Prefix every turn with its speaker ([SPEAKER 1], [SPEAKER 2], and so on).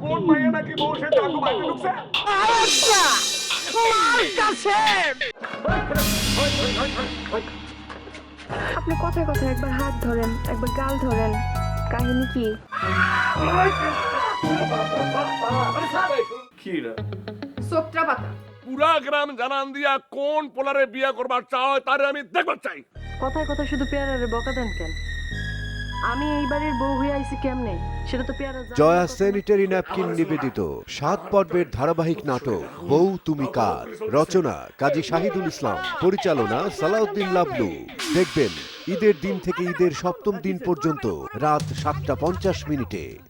[SPEAKER 1] কোন মাইয়া নাকি বউ সে বাইরে ঢুকছে?
[SPEAKER 2] আপনি কথায় কথায় একবার হাত ধরেন একবার গাল ধরেন। কাহিনী কি?
[SPEAKER 1] কি
[SPEAKER 2] পাতা।
[SPEAKER 1] পুরা গ্রাম জানান দিয়া কোন পোলারে বিয়া করবার চাও তারে আমি দেখবার চাই।
[SPEAKER 2] কথায় কথায় শুধু পেয়ারারে বকা দেন কেন? আমি এইবারের বউ হয়ে আইছি কেমনে? সেটা তো পেয়ারা
[SPEAKER 3] জয়া স্যানিটারি ন্যাপকিন নিবেদিত। সাত পর্বের ধারাবাহিক নাটক বউ তুমি কার? রচনা কাজী শাহিদুল ইসলাম। পরিচালনা সালাউদ্দিন লাবলু। দেখবেন ঈদের দিন থেকে ঈদের সপ্তম দিন পর্যন্ত রাত সাতটা পঞ্চাশ মিনিটে।